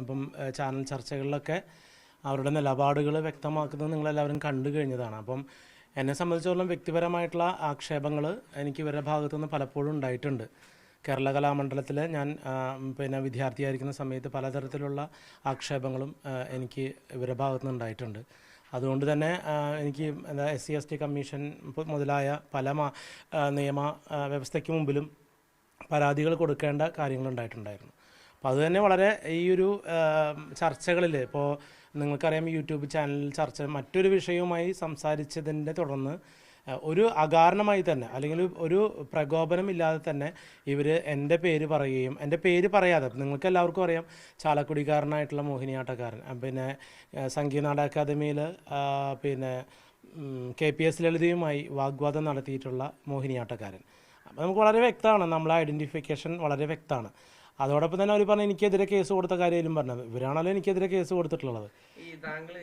അപ്പം ചാനൽ ചർച്ചകളിലൊക്കെ അവരുടെ നിലപാടുകൾ വ്യക്തമാക്കുന്നത് നിങ്ങളെല്ലാവരും കണ്ടു കഴിഞ്ഞതാണ്. അപ്പം എന്നെ സംബന്ധിച്ചിടത്തോളം വ്യക്തിപരമായിട്ടുള്ള ആക്ഷേപങ്ങൾ എനിക്ക് ഇവരുടെ ഭാഗത്തു നിന്ന് പലപ്പോഴും ഉണ്ടായിട്ടുണ്ട്. കേരള കലാമണ്ഡലത്തിൽ ഞാൻ പിന്നെ വിദ്യാർത്ഥിയായിരിക്കുന്ന സമയത്ത് പലതരത്തിലുള്ള ആക്ഷേപങ്ങളും എനിക്ക് ഇവരുടെ ഭാഗത്തു ഉണ്ടായിട്ടുണ്ട്. അതുകൊണ്ട് തന്നെ എനിക്ക് എന്താ S C S T commission മുതലായ പല നിയമ വ്യവസ്ഥയ്ക്ക് മുമ്പിലും പരാതികൾ കൊടുക്കേണ്ട കാര്യങ്ങളുണ്ടായിട്ടുണ്ടായിരുന്നു അപ്പോൾ അതുതന്നെ വളരെ ഈ ഒരു ചർച്ചകളിൽ ഇപ്പോൾ നിങ്ങൾക്കറിയാം യൂട്യൂബ് ചാനൽ ചർച്ച മറ്റൊരു വിഷയവുമായി സംസാരിച്ചതിന്റെ തുടർന്ന് ഒരു അകാരണമായി തന്നെ അല്ലെങ്കിൽ ഒരു പ്രകോപനമില്ലാതെ തന്നെ ഇവർ എന്റെ പേര് പറയുകയും എന്റെ പേര് പറയാതെ നിങ്ങൾക്ക് എല്ലാവർക്കും അറിയാം ചാലക്കുടിക്കാരനായിട്ടുള്ള മോഹിനിയാട്ടക്കാരൻ പിന്നെ സംഗീതനാട അക്കാദമിയിൽ പിന്നെ കെ പി എസ് ലളിതയുമായി വാഗ്വാദം നടത്തിയിട്ടുള്ള മോഹിനിയാട്ടക്കാരൻ അപ്പോൾ നമുക്ക് വളരെ വ്യക്തമാണ് നമ്മളെ ഐഡന്റിഫിക്കേഷൻ വളരെ വ്യക്തമാണ്. അതോടൊപ്പം തന്നെ അവർ പറഞ്ഞു എനിക്കെതിരെ കേസ് കൊടുത്ത കാര്യമായാലും പറഞ്ഞത്. ഇവരാണല്ലോ എനിക്കെതിരെ കേസ് കൊടുത്തിട്ടുള്ളത്. ഈ താങ്കൾ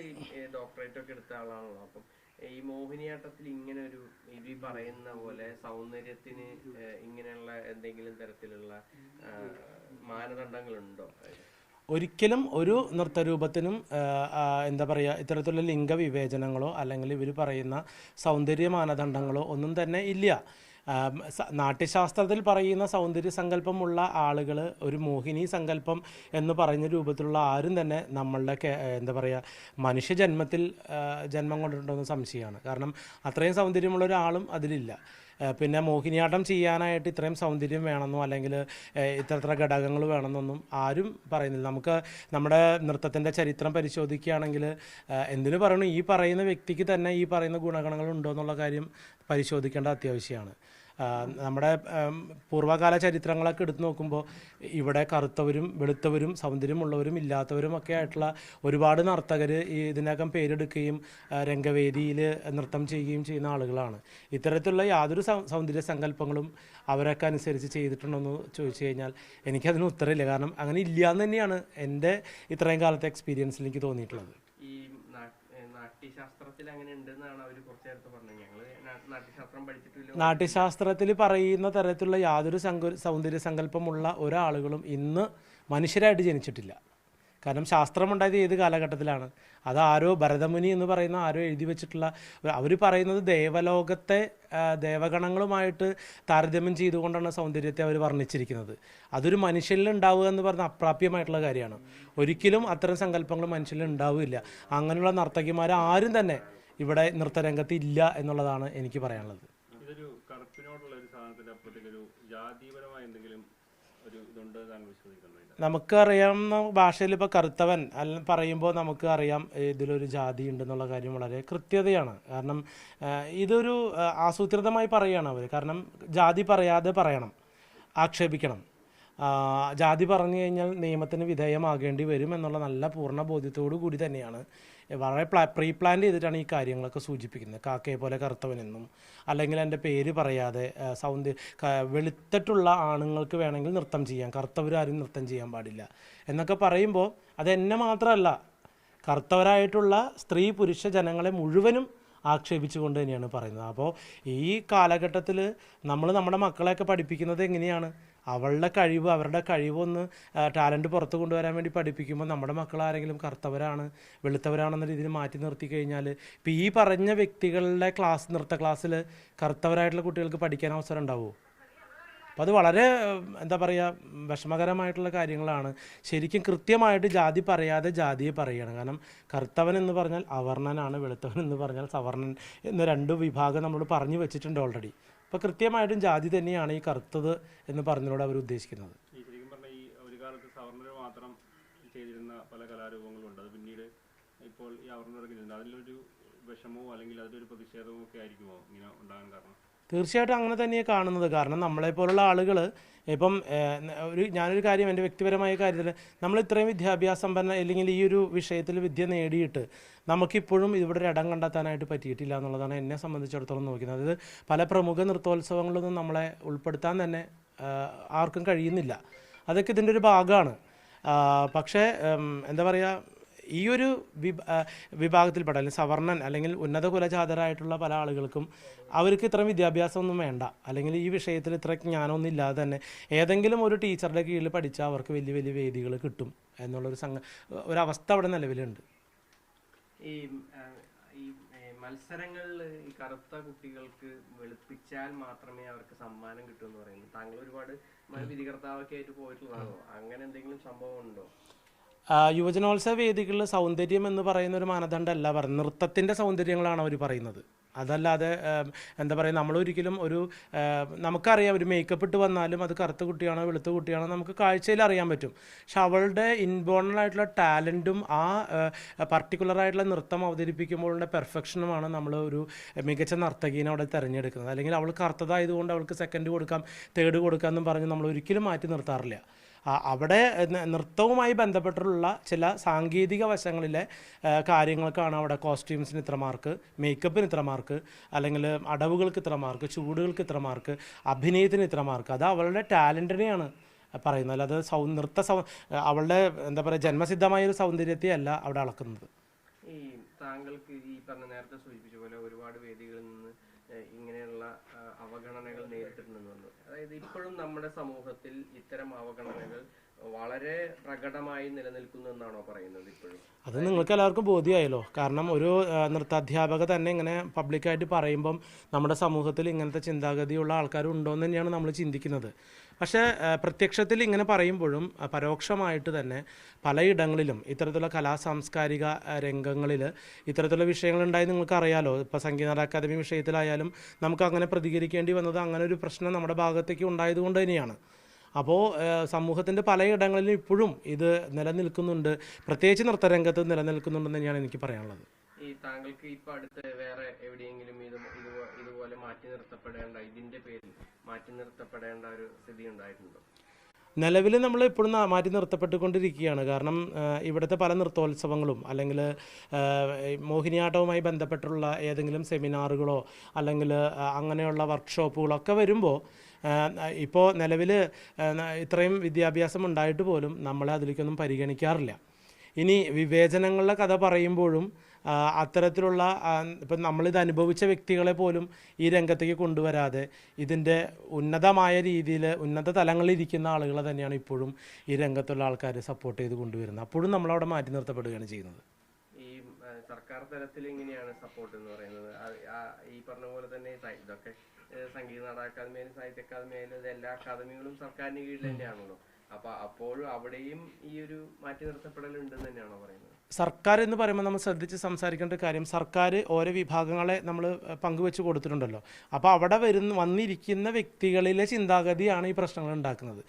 ഡോക്ടറേറ്റ് ഒക്കെ എടുത്ത ആളാണല്ലോ. അപ്പം ഈ മോഹിനിയാട്ടത്തിൽ ഇങ്ങനെ ഒരു ഇത് ഈ പറയുന്ന പോലെ സൗന്ദര്യത്തിന് ഇങ്ങനെയുള്ള എന്തെങ്കിലും തരത്തിലുള്ള മാനദണ്ഡങ്ങളുണ്ടോ? ഒരിക്കലും ഒരു നൃത്തരൂപത്തിനും എന്താ പറയുക ഇത്തരത്തിലുള്ള ലിംഗവിവേചനങ്ങളോ അല്ലെങ്കിൽ ഇവർ പറയുന്ന സൗന്ദര്യ മാനദണ്ഡങ്ങളോ ഒന്നും തന്നെ ഇല്ല. നാട്യശാസ്ത്രത്തിൽ പറയുന്ന സൗന്ദര്യ സങ്കല്പമുള്ള ആളുകൾ ഒരു മോഹിനി സങ്കല്പം എന്ന് പറയുന്ന രൂപത്തിലുള്ള ആരും തന്നെ നമ്മളുടെ എന്താ പറയുക മനുഷ്യ ജന്മത്തിൽ ജന്മം കൊണ്ടിട്ടുണ്ടെന്ന് സംശയമാണ്. കാരണം അത്രയും സൗന്ദര്യമുള്ള ഒരാളും അതിലില്ല. പിന്നെ മോഹിനിയാട്ടം ചെയ്യാനായിട്ട് ഇത്രയും സൗന്ദര്യം വേണമെന്നോ അല്ലെങ്കിൽ ഇത്ര ഘടകങ്ങൾ വേണമെന്നൊന്നും ആരും പറയുന്നില്ല. നമുക്ക് നമ്മുടെ നൃത്തത്തിന്റെ ചരിത്രം പരിശോധിക്കുകയാണെങ്കിൽ എന്തിനു പറയണു? ഈ പറയുന്ന വ്യക്തിക്ക് തന്നെ ഈ പറയുന്ന ഗുണഗണങ്ങൾ ഉണ്ടോ എന്നുള്ള കാര്യം പരിശോധിക്കേണ്ട അത്യാവശ്യമാണ്. നമ്മുടെ പൂർവകാല ചരിത്രങ്ങളൊക്കെ എടുത്തു നോക്കുമ്പോൾ ഇവിടെ കറുത്തവരും വെളുത്തവരും സൗന്ദര്യമുള്ളവരും ഇല്ലാത്തവരും ഒക്കെ ആയിട്ടുള്ള ഒരുപാട് നർത്തകർ ഇതിനകം പേരെടുക്കുകയും രംഗവേദിയിൽ നൃത്തം ചെയ്യുകയും ചെയ്യുന്ന ആളുകളാണ്. ഇത്തരത്തിലുള്ള യാതൊരു സൗന്ദര്യ സങ്കല്പങ്ങളും അവരൊക്കെ അനുസരിച്ച് ചെയ്തിട്ടുണ്ടെന്ന് ചോദിച്ചു കഴിഞ്ഞാൽ എനിക്കതിന് ഉത്തരമില്ല. കാരണം അങ്ങനെ ഇല്ല എന്ന് തന്നെയാണ് എന്റെ ഇത്രയും കാലത്തെ എക്സ്പീരിയൻസിൽ എനിക്ക് തോന്നിയിട്ടുള്ളത്. ഈ നാട്യശാസ്ത്രത്തിൽ അങ്ങനെ ഉണ്ടെന്നാണ് അവർ കുറച്ചു നേരത്തെ പറഞ്ഞത്. പഠിച്ചിട്ടില്ല നാട്യശാസ്ത്രത്തിൽ പറയുന്ന തരത്തിലുള്ള യാതൊരു സൗന്ദര്യ സങ്കല്പമുള്ള ഒരാളുകളും ഇന്ന് മനുഷ്യരായിട്ട് ജനിച്ചിട്ടില്ല. കാരണം ശാസ്ത്രം ശാസ്ത്രമുണ്ടായത് ഏത് കാലഘട്ടത്തിലാണ്? അത് ആരോ ഭരതമുനി എന്ന് പറയുന്ന ആരോ എഴുതി വെച്ചിട്ടുള്ള അവർ പറയുന്നത് ദേവലോകത്തെ ദേവഗണങ്ങളുമായിട്ട് താരതമ്യം ചെയ്തുകൊണ്ടാണ് സൗന്ദര്യത്തെ അവർ വർണിച്ചിരിക്കുന്നത്. അതൊരു മനുഷ്യനിൽ ഉണ്ടാവുക എന്ന് പറഞ്ഞ അപ്രാപ്യമായിട്ടുള്ള കാര്യമാണ്. ഒരിക്കലും അത്തരം സങ്കല്പങ്ങൾ മനുഷ്യനിൽ ഉണ്ടാവില്ല. അങ്ങനെയുള്ള നർത്തകിമാർ ആരും തന്നെ ഇവിടെ നൃത്തരംഗത്ത് ഇല്ല എന്നുള്ളതാണ് എനിക്ക് പറയാനുള്ളത്. ഇതൊരു കറുപ്പിനോടുള്ള ഒരു സാധനത്തിന്റെ ജാതിപരമായ എന്തെങ്കിലും ഒരു ഇതുണ്ട് താങ്കൾ വിശ്വസിക്കുന്നുണ്ട്? നമുക്കറിയാവുന്ന ഭാഷയിൽ ഇപ്പോൾ കറുത്തവൻ അല്ല പറയുമ്പോൾ നമുക്ക് അറിയാം ഇതിലൊരു ജാതി ഉണ്ടെന്നുള്ള കാര്യം വളരെ കൃത്യതയാണ്. കാരണം ഇതൊരു ആസൂത്രിതമായി പറയുകയാണ് അവർ കാരണം ജാതി പറയാതെ പറയണം ആക്ഷേപിക്കണം. ജാതി പറഞ്ഞു കഴിഞ്ഞാൽ നിയമത്തിന് വിധേയമാകേണ്ടി വരും എന്നുള്ള നല്ല പൂർണ ബോധ്യത്തോടു കൂടി തന്നെയാണ്. വളരെ പ്ലാ പ്രീ പ്ലാൻ ചെയ്തിട്ടാണ് ഈ കാര്യങ്ങളൊക്കെ സൂചിപ്പിക്കുന്നത്. കാക്കയെ പോലെ കറുത്തവനെന്നും അല്ലെങ്കിൽ എന്റെ പേര് പറയാതെ സൗന്ദര്യ വെളുത്തിട്ടുള്ള ആണുങ്ങൾക്ക് വേണമെങ്കിൽ നൃത്തം ചെയ്യാം. കറുത്തവരാരും നൃത്തം ചെയ്യാൻ പാടില്ല. എന്നൊക്കെ പറയുമ്പോൾ അതെന്നെ മാത്രമല്ല കറുത്തവരായിട്ടുള്ള സ്ത്രീ പുരുഷ ജനങ്ങളെ മുഴുവനും ആക്ഷേപിച്ചുകൊണ്ട് തന്നെയാണ് പറയുന്നത്. അപ്പോൾ ഈ കാലഘട്ടത്തിൽ നമ്മൾ നമ്മുടെ മക്കളെയൊക്കെ പഠിപ്പിക്കുന്നത് എങ്ങനെയാണ്? അവളുടെ കഴിവ് അവരുടെ കഴിവൊന്ന് ടാലന്റ് പുറത്ത് കൊണ്ടുവരാൻ വേണ്ടി പഠിപ്പിക്കുമ്പോൾ നമ്മുടെ മക്കൾ ആരെങ്കിലും കറുത്തവരാണ് വെളുത്തവരാണെന്ന രീതിയിൽ മാറ്റി നിർത്തി കഴിഞ്ഞാൽ ഇപ്പം ഈ പറഞ്ഞ വ്യക്തികളുടെ ക്ലാസ് നൃത്ത ക്ലാസ്സിൽ കറുത്തവരായിട്ടുള്ള കുട്ടികൾക്ക് പഠിക്കാൻ അവസരം ഉണ്ടാവുമോ അപ്പോൾ അത് വളരെ എന്താ പറയുക വിഷമകരമായിട്ടുള്ള കാര്യങ്ങളാണ്. ശരിക്കും കൃത്യമായിട്ട് ജാതി പറയാതെ ജാതിയെ പറയുകയാണ്. കാരണം കറുത്തവൻ എന്ന് പറഞ്ഞാൽ അവർണനാണ് വെളുത്തവൻ എന്ന് പറഞ്ഞാൽ സവർണൻ എന്ന രണ്ട് വിഭാഗം നമ്മൾ പറഞ്ഞു വെച്ചിട്ടുണ്ട് ഓൾറെഡി അപ്പോൾ കൃത്യമായിട്ടും ജാതി തന്നെയാണ് ഈ കറുത്തത് എന്ന് പറഞ്ഞതിനോട് അവർ ഉദ്ദേശിക്കുന്നത്. ചെയ്തിരുന്ന പല കലാരൂപങ്ങളും ഉണ്ട് ഇപ്പോൾ ഈ അവർ അതിലൊരു വിഷമവും അല്ലെങ്കിൽ അതിലൊരു പ്രതിഷേധവും ഒക്കെ ആയിരിക്കുമോ ഇങ്ങനെ ഉണ്ടാകാൻ കാരണം? തീർച്ചയായിട്ടും അങ്ങനെ തന്നെയാണ് കാണുന്നത്. കാരണം നമ്മളെപ്പോലുള്ള ആളുകൾ ഇപ്പം ഒരു ഞാനൊരു കാര്യം എന്റെ വ്യക്തിപരമായ കാര്യത്തിൽ നമ്മൾ ഇത്രയും വിദ്യാഭ്യാസം സമ്പന്ന അല്ലെങ്കിൽ ഈ ഒരു വിഷയത്തിൽ വിദ്യ നേടിയിട്ട് നമുക്കിപ്പോഴും ഇവിടെ ഒരു ഇടം കണ്ടെത്താനായിട്ട് പറ്റിയിട്ടില്ല എന്നുള്ളതാണ് എന്നെ സംബന്ധിച്ചിടത്തോളം നോക്കുന്നത്. അതായത് പല പ്രമുഖ നൃത്തോത്സവങ്ങളിലൊന്നും നമ്മളെ ഉൾപ്പെടുത്താൻ തന്നെ ആർക്കും കഴിയുന്നില്ല. അതൊക്കെ ഇതിന്റെ ഒരു ഭാഗമാണ്. പക്ഷേ എന്താ പറയുക ഈ ഒരു വിഭാഗത്തിൽപ്പെട്ട അല്ലെങ്കിൽ സവർണൻ അല്ലെങ്കിൽ ഉന്നത കുലജാതരായിട്ടുള്ള പല ആളുകൾക്കും അവർക്ക് ഇത്ര വിദ്യാഭ്യാസമൊന്നും വേണ്ട. അല്ലെങ്കിൽ ഈ വിഷയത്തിൽ ഇത്ര ജ്ഞാനമൊന്നും ഇല്ലാതെ തന്നെ ഏതെങ്കിലും ഒരു ടീച്ചറുടെ കീഴിൽ പഠിച്ചാൽ അവർക്ക് വലിയ വലിയ വേദികൾ കിട്ടും എന്നുള്ളൊരു സംഘ ഒരവസ്ഥ അവിടെ നിലവിലുണ്ട്. ഈ മത്സരങ്ങളിൽ ഈ കറുത്ത കുട്ടികൾക്ക് വെളുപ്പിച്ചാൽ മാത്രമേ അവർക്ക് സമ്മാനം കിട്ടൂ എന്ന് പറയുന്നു താങ്കൾ ഒരുപാട് വിധികർത്താവൊക്കെ ആയിട്ട് പോയിട്ടുള്ളതാണോ? അങ്ങനെ എന്തെങ്കിലും സംഭവം ഉണ്ടോ? യുവജനോത്സവ വേദികളിൽ സൗന്ദര്യം എന്ന് പറയുന്ന ഒരു മാനദണ്ഡമല്ല പറയുന്നത് നൃത്തത്തിന്റെ സൗന്ദര്യങ്ങളാണ് അവർ പറയുന്നത്. അതല്ലാതെ എന്താ പറയുക നമ്മളൊരിക്കലും ഒരു നമുക്കറിയാം ഒരു മേക്കപ്പ് ഇട്ട് വന്നാലും അത് കറുത്ത കുട്ടിയാണോ വെളുത്ത കുട്ടിയാണോ നമുക്ക് കാഴ്ചയിൽ അറിയാൻ പറ്റും. പക്ഷെ അവളുടെ ഇൻബോർണൽ ആയിട്ടുള്ള ടാലന്റും ആ പർട്ടിക്കുലർ ആയിട്ടുള്ള നൃത്തം അവതരിപ്പിക്കുമ്പോഴുള്ള പെർഫെക്ഷനുമാണ് നമ്മൾ ഒരു മികച്ച നർത്തകീനെ അവിടെ തിരഞ്ഞെടുക്കുന്നത്. അല്ലെങ്കിൽ അവൾ കറുത്തതായതുകൊണ്ട് അവൾക്ക് സെക്കൻഡ് കൊടുക്കാം തേർഡ് കൊടുക്കാം എന്നും പറഞ്ഞ് നമ്മൾ ഒരിക്കലും മാറ്റി നിർത്താറില്ല. അവിടെ നൃത്തവുമായി ബന്ധപ്പെട്ടുള്ള ചില സാങ്കേതിക വശങ്ങളിലെ കാര്യങ്ങൾക്കാണ് അവിടെ കോസ്റ്റ്യൂംസിന് ഇത്ര മാർക്ക് മേക്കപ്പിന് ഇത്ര മാർക്ക് അല്ലെങ്കിൽ അടവുകൾക്ക് ഇത്ര മാർക്ക് ചൂടുകൾക്ക് ഇത്ര മാർക്ക് അഭിനയത്തിന് ഇത്ര മാർക്ക്. അത് അവളുടെ ടാലന്റിനെയാണ് പറയുന്നത്. അല്ലാതെ സൗ നൃത്ത സൗ അവളുടെ എന്താ പറയുക ജന്മസിദ്ധമായ ഒരു സൗന്ദര്യത്തെ അല്ല അവിടെ അളക്കുന്നത്. ഈ താങ്കൾക്ക് ഈ പറഞ്ഞ നേരത്തെ സൂചിപ്പിച്ച പോലെ ഒരുപാട് വേദികളിൽ നിന്ന് ഇങ്ങനെയുള്ള അവഗണനകൾ നേരിട്ടിട്ടുണ്ടെന്ന് അതായത് ഇപ്പോഴും നമ്മുടെ സമൂഹത്തിൽ ഇത്തരം അവഗണനകൾ വളരെ പ്രകടമായി നിലനിൽക്കുന്നു എന്നാണോ പറയുന്നത് ഇപ്പോഴും? അത് നിങ്ങൾക്ക് എല്ലാവർക്കും ബോധ്യമായല്ലോ കാരണം ഒരു നൃത്താധ്യാപക തന്നെ ഇങ്ങനെ പബ്ലിക്കായിട്ട് പറയുമ്പം നമ്മുടെ സമൂഹത്തിൽ ഇങ്ങനത്തെ ചിന്താഗതിയുള്ള ആൾക്കാരുണ്ടോ എന്ന് തന്നെയാണ് നമ്മൾ ചിന്തിക്കുന്നത്. പക്ഷേ പ്രത്യക്ഷത്തിൽ ഇങ്ങനെ പറയുമ്പോഴും പരോക്ഷമായിട്ട് തന്നെ പലയിടങ്ങളിലും ഇത്തരത്തിലുള്ള കലാ സാംസ്കാരിക രംഗങ്ങളിൽ ഇത്തരത്തിലുള്ള വിഷയങ്ങളുണ്ടായി നിങ്ങൾക്കറിയാലോ. ഇപ്പോൾ സംഗീത അക്കാദമി വിഷയത്തിലായാലും നമുക്ക് അങ്ങനെ പ്രതികരിക്കേണ്ടി വന്നത് അങ്ങനെ ഒരു പ്രശ്നം നമ്മുടെ ഭാഗത്തേക്ക് ഉണ്ടായതുകൊണ്ട് തന്നെയാണ്. അപ്പോൾ സമൂഹത്തിന്റെ പലയിടങ്ങളിലും ഇപ്പോഴും ഇത് നിലനിൽക്കുന്നുണ്ട്. പ്രത്യേകിച്ച് നൃത്തരംഗത്ത് നിലനിൽക്കുന്നുണ്ടെന്ന് തന്നെയാണ് എനിക്ക് പറയാനുള്ളത്. ഈ താങ്കൾക്ക് ഇപ്പൊ അടുത്ത് വേറെ എവിടെയെങ്കിലും ഇത് ഇതുപോലെ മാറ്റി നിർത്തപ്പെടേണ്ട ഇതിന്റെ പേരിൽ മാറ്റി നിർത്തപ്പെടേണ്ട ഒരു സ്ഥിതി ഉണ്ടായിട്ടുണ്ടോ? നിലവിൽ നമ്മൾ ഇപ്പോഴും മാറ്റി നിർത്തപ്പെട്ടുകൊണ്ടിരിക്കുകയാണ്. കാരണം ഇവിടുത്തെ പല നൃത്തോത്സവങ്ങളും അല്ലെങ്കിൽ മോഹിനിയാട്ടവുമായി ബന്ധപ്പെട്ടുള്ള ഏതെങ്കിലും സെമിനാറുകളോ അല്ലെങ്കിൽ അങ്ങനെയുള്ള വർക്ക്ഷോപ്പുകളൊക്കെ വരുമ്പോൾ ഇപ്പോൾ നിലവിൽ ഇത്രയും വിദ്യാഭ്യാസം ഉണ്ടായിട്ട് പോലും നമ്മളെ അതിലേക്കൊന്നും പരിഗണിക്കാറില്ല. ഇനി വിവേചനങ്ങളുടെ കഥ പറയുമ്പോഴും അത്തരത്തിലുള്ള ഇപ്പം നമ്മളിത് അനുഭവിച്ച വ്യക്തികളെ പോലും ഈ രംഗത്തേക്ക് കൊണ്ടുവരാതെ ഇതിന്റെ ഉന്നതമായ രീതിയിൽ ഉന്നത തലങ്ങളിൽ ഇരിക്കുന്ന ആളുകളെ തന്നെയാണ് ഇപ്പോഴും ഈ രംഗത്തുള്ള ആൾക്കാർ സപ്പോർട്ട് ചെയ്ത് കൊണ്ടുവരുന്നത്. അപ്പോഴും നമ്മളവിടെ മാറ്റി നിർത്തപ്പെടുകയാണ് ചെയ്യുന്നത്. സർക്കാർ തലത്തിൽ എങ്ങനെയാണ് സപ്പോർട്ട് എന്ന് പറയുന്നത്. ഈ പറഞ്ഞ പോലെ തന്നെ ഇതൊക്കെ സംഗീത നാടക അക്കാദമി ആയാലും സാഹിത്യ അക്കാദമി ആയാലും ഇത് എല്ലാ അക്കാദമികളും സർക്കാരിന്റെ കീഴിൽ തന്നെയാണല്ലോ. അപ്പൊ അപ്പോഴും അവിടെയും ഈ ഒരു മാറ്റി നിർത്തപ്പെടൽ ഉണ്ടെന്ന് തന്നെയാണോ പറയുന്നത്? സർക്കാർ എന്ന് പറയുമ്പോൾ നമ്മൾ ശ്രദ്ധിച്ച് സംസാരിക്കേണ്ട കാര്യം സർക്കാർ ഓരോ വിഭാഗങ്ങളെ നമ്മൾ പങ്കുവെച്ച് കൊടുത്തിട്ടുണ്ടല്ലോ. അപ്പോൾ അവിടെ വരുന്ന വന്നിരിക്കുന്ന വ്യക്തികളിലെ ചിന്താഗതിയാണ് ഈ പ്രശ്നങ്ങൾ ഉണ്ടാക്കുന്നത്.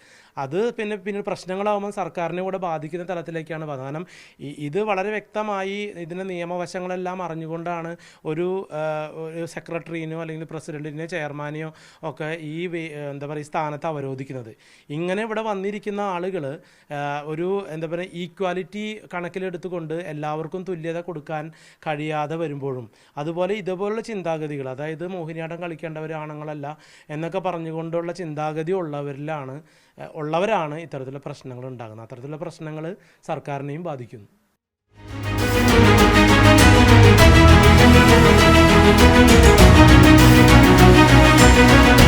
അത് പിന്നെ പിന്നെ പ്രശ്നങ്ങളാകുമ്പോൾ സർക്കാരിനെ കൂടെ ബാധിക്കുന്ന തലത്തിലേക്കാണ് പ്രധാനം ഇത് വളരെ വ്യക്തമായി ഇതിന്റെ നിയമവശങ്ങളെല്ലാം അറിഞ്ഞുകൊണ്ടാണ് ഒരു സെക്രട്ടറിനോ അല്ലെങ്കിൽ പ്രസിഡന്റിനെയോ ചെയർമാനെയോ ഒക്കെ ഈ എന്താ പറയുക സ്ഥാനത്ത് അവരോധിക്കുന്നത്. ഇങ്ങനെ ഇവിടെ വന്നിരിക്കുന്ന ആളുകൾ ഒരു എന്താ പറയുക ഈക്വാലിറ്റി കണക്കിലെടുത്തുകൊണ്ട് എല്ലാവർക്കും തുല്യത കൊടുക്കാൻ കഴിയാതെ വരുമ്പോഴും. അതുപോലെ ഇതുപോലുള്ള ചിന്താഗതികൾ അതായത് മോഹിനിയാട്ടം കളിക്കേണ്ടവർ ആണുങ്ങളല്ല എന്നൊക്കെ പറഞ്ഞുകൊണ്ടുള്ള ചിന്താഗതി ഉള്ളവരിലാണ് ഉള്ളവരാണ് ഇത്തരത്തിലുള്ള പ്രശ്നങ്ങൾ ഉണ്ടാകുന്നത്. അത്തരത്തിലുള്ള പ്രശ്നങ്ങൾ സർക്കാരിനെയും ബാധിക്കുന്നു. Thank